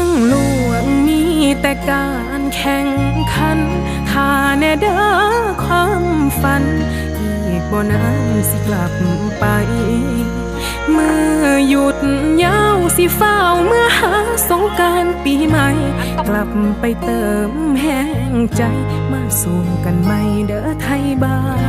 ง ขันข้าแน่เด้อความฝัน อีกบ่นานสิกลับไป เมื่อหยุดยาวสิเฝ้าเมื่อหาสงการปีใหม่ กลับไปเติมแห้งใจ มาสู่กันใหม่เด้อไทยบ้าน